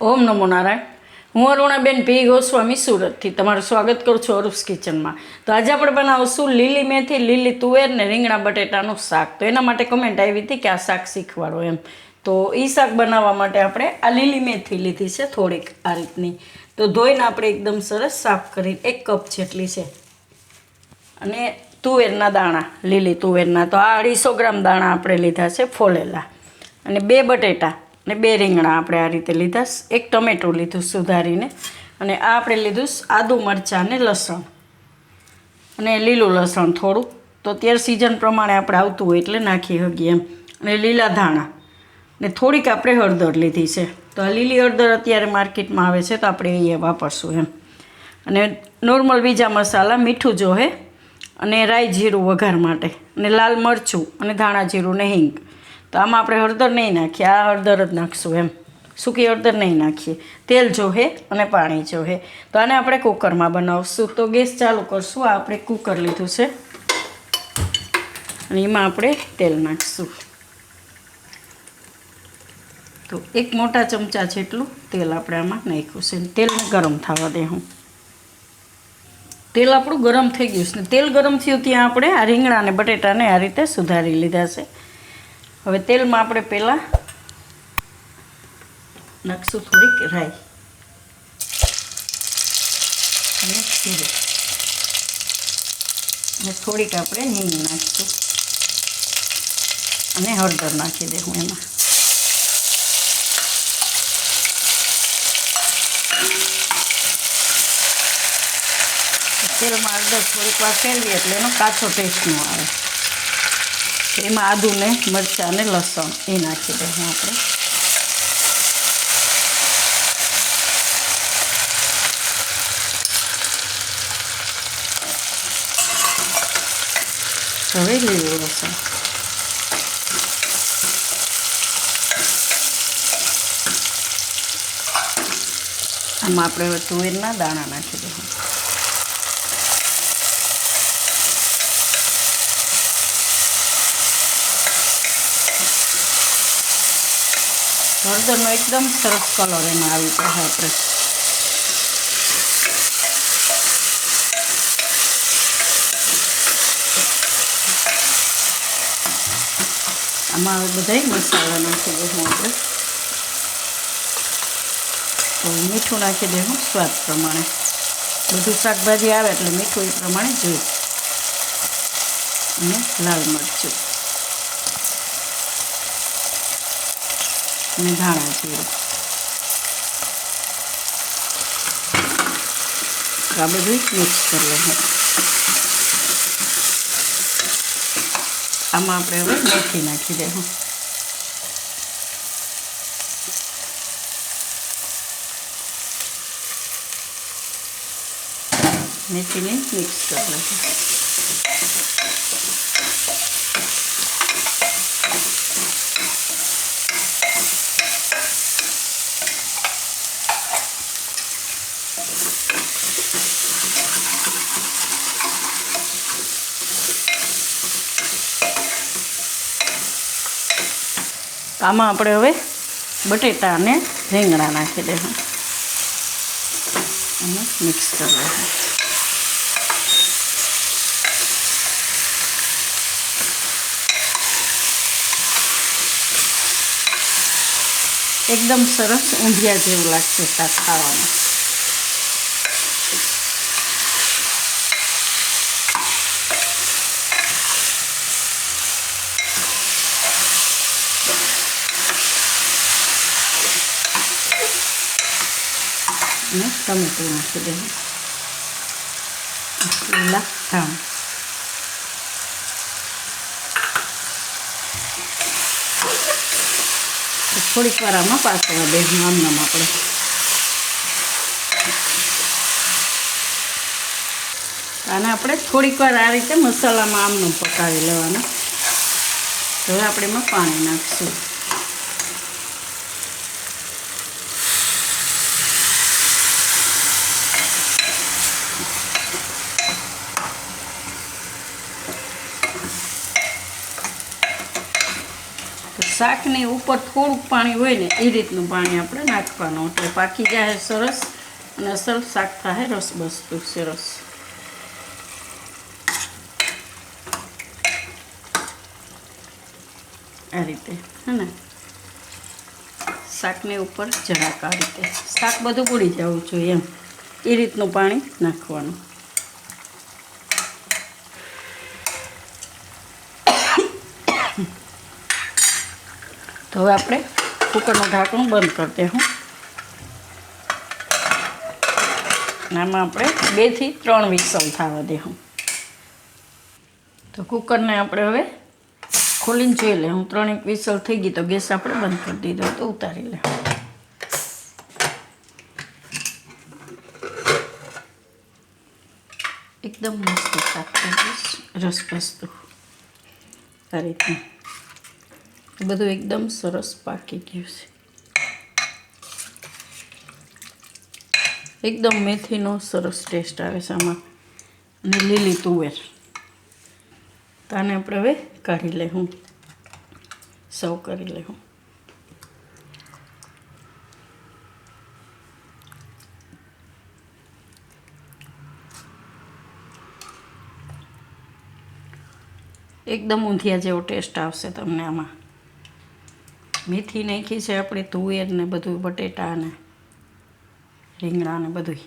ઓમ નમો નારાયણ. હું અરુણાબેન પી ગોસ્વામી સુરતથી તમારું સ્વાગત કરું છું અરૂપ્સ કિચનમાં. તો આજે આપણે બનાવશું લીલી મેથી, લીલી તુવેર ને રીંગણા બટેટાનું શાક. તો એના માટે કમેન્ટ આવી હતી કે આ શાક શીખવાડો એમ. તો એ શાક બનાવવા માટે આપણે આ લીલી મેથી લીધી છે થોડીક આ રીતની. તો ધોઈને આપણે એકદમ સરસ સાફ કરી એક કપ જેટલી છે. અને તુવેરના દાણા, લીલી તુવેરના. તો આ અઢીસો ગ્રામ દાણા આપણે લીધા છે ફોલેલા. અને બે બટેટા. અને બે રીંગણા આપણે આ રીતે લીધા એક ટમેટું લીધું સુધારીને અને આ આપણે લીધું આદુ મરચાં અને લસણ. અને લીલું લસણ થોડું. તો અત્યારે સિઝન પ્રમાણે આપણે આવતું હોય એટલે નાખી શકીએ એમ. અને લીલા ધાણા. ને થોડીક આપણે હળદર લીધી છે. તો આ લીલી હળદર અત્યારે માર્કેટમાં આવે છે તો આપણે એ વાપરશું એમ. અને નોર્મલ બીજા મસાલા મીઠું જોહે અને રાઈ જીરું વઘાર માટે. અને લાલ મરચું અને ધાણા જીરું ને હિંગ. તો આમાં આપણે હળદર નહીં નાખીએ. આ હળદર જ નાખશું એમ. સૂકી હળદર નહીં નાખીએ. તેલ જોહે અને પાણી જોહે. તો આને આપણે કુકરમાં બનાવશું. તો ગેસ ચાલુ કરશું. આ આપણે કુકર લીધું છે. અને એમાં આપણે તેલ નાખીશું. તો એક મોટા ચમચા જેટલું તેલ આપણે આમાં નાખ્યું છે. તેલને ગરમ થવા દે હું. તેલ આપણું ગરમ થઈ ગયું છે. તેલ ગરમ થયું ત્યાં આપણે આ રીંગણા અને બટેટાને આ રીતે સુધારી લીધા છે. હવે તેલમાં આપણે પહેલાં નાખશું થોડીક રાઈ. અને જીરું. અને થોડીક આપણે હિંગ નાખીશું. અને હળદર નાખી દઉં એમાં. તેલમાં હળદર થોડીક વાર ફેરવીએ એટલે એનો કાચો ટેસ્ટ ન આવે. એમાં આદું ને મરચાં અને લસણ એ નાખી દઈએ આપણે. હવે લીલું લસણ. આમાં આપણે તુવેરના દાણા નાખી દઈએ. હળદરનો એકદમ સરસ કલર એમાં આવી જાય આપણે. આમાં હવે બધા મસાલા નાખી દઉં આપણે. તો મીઠું નાખી દઉં સ્વાદ પ્રમાણે. બધું શાકભાજી આવે એટલે મીઠું એ પ્રમાણે જોઈએ અને લાલ મરચું. અને ધાણા જીરું. આ બધું મિક્સ કરી લઈએ. આમાં આપણે હવે મેથી નાખી દઈશું મેથીને મિક્સ કરી લઈએ. આમાં આપણે હવે બટેટા અને રીંગણા નાખી દેવું અને મિક્સ કરી દેવું એકદમ સરસ ઊંધિયા જેવું લાગશે શાક ખાવામાં. અને ટમેટું નાખી દઈએ લીલા ધાણ થોડીક વાર આમાં પાકવા દઈશું આમનામ આપણે. આને આપણે થોડીક વાર આ રીતે મસાલામાં આમનું પકાવી લેવાનું. હવે આપણે એમાં પાણી નાખીશું. શાકની ઉપર થોડુંક પાણી હોય ને એ રીતનું પાણી આપણે નાખવાનું. એટલે પાકી જાય સરસ અને સરસ શાક થાય રસ બસતું સરસ. આ રીતે, હે ને? શાકની ઉપર જરાક આ રીતે. શાક બધું પૂડી જવું જોઈએ એમ. એ રીતનું પાણી નાખવાનું. તો હવે આપણે કુકરનું ઢાંકણું બંધ કરી અને આમાં આપણે બેથી ત્રણ વિસલ થવા દઈશું તો કુકરને આપણે હવે ખોલીને જોઈ લે. હું ત્રણ એક વિસલ થઈ ગઈ તો ગેસ આપણે બંધ કરી દીધો તો ઉતારી લે. એકદમ મસ્ત શાક રસ પસતું આ રીતનું. બધું એકદમ સરસ પાકી ગયું છે. એકદમ મેથીનો સરસ ટેસ્ટ આવે છે આમાં. અને લીલી તુવેર. તો આને આપણે હવે કાઢી લેવું સર્વ કરી લઈશું એકદમ ઊંધિયા જેવો ટેસ્ટ આવશે તમને આમાં. મેથી નાખી છે આપણે તુવેર ને બધું, બટેટા ને રીંગણા ને બધું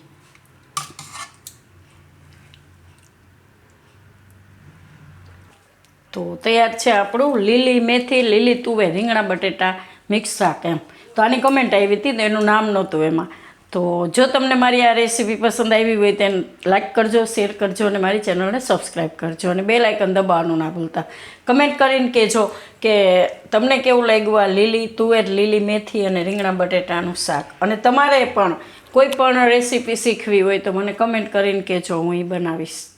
તો તૈયાર છે આપણું લીલી મેથી, લીલી તુવેર, રીંગણા, બટેટા, મિક્સ શાક એમ. તો આની કમેન્ટ આવી હતી તો એનું નામ નહોતું એમાં. તો જો તમને મારી આ રેસીપી પસંદ આવી હોય તેને લાઈક કરજો, શેર કરજો અને મારી ચેનલને સબસ્ક્રાઈબ કરજો અને બે લાઇકન દબાવવાનું ના ભૂલતા. કમેન્ટ કરીને કહેજો કે તમને કેવું લાગ્યું આ લીલી તુવેર, લીલી મેથી અને રીંગણા બટેટાનું શાક. અને તમારે પણ કોઈ પણ રેસીપી શીખવી હોય તો મને કમેન્ટ કરીને કહેજો, હું એ બનાવીશ.